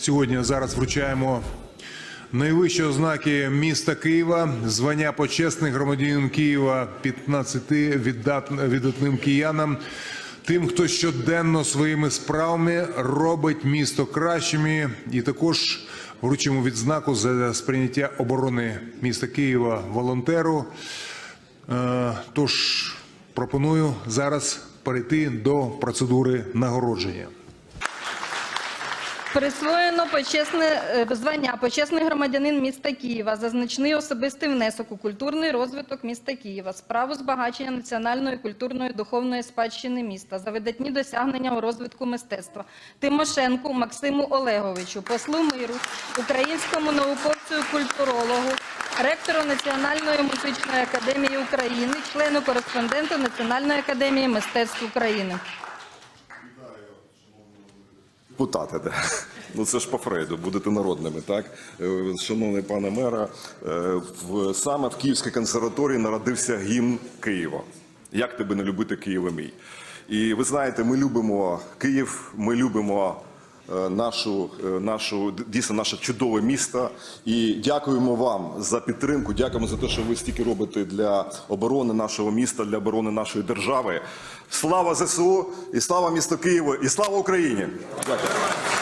Сьогодні зараз вручаємо найвищі ознаки міста Києва, звання почесних громадянин Києва 15 віддат- видатним киянам. Тим, хто щоденно своїми справами робить місто кращими, і також вручимо відзнаку за сприйняття оборони міста Києва волонтеру. Е, Тож пропоную зараз перейти до процедури нагородження. Присвоєно почесне е, звання почесний громадянин міста Києва за значний особистий внесок у культурний розвиток міста Києва, справу збагачення національної культурної духовної спадщини міста, за видатні досягнення у розвитку мистецтва Тимошенку Максиму Олеговичу, послу миру, українському науковцю культурологу, ректору Національної музичної академії України, члену кореспонденту Національної академії мистецтв України. Депутати, да. ну це ж по Фрейду, будете народними, так? Е, Шановний пане мера, е, саме в Київській консерваторії народився гімн Києва. Як тебе не любити Києва мій? І ви знаєте, ми любимо Київ, ми любимо нашу, е, нашу дійсно наше чудове місто. І дякуємо вам за підтримку. Дякуємо за те, що ви стільки робите для оборони нашого міста, для оборони нашої держави. Слава ЗСУ і слава місту Києву, і слава Україні! Дякую.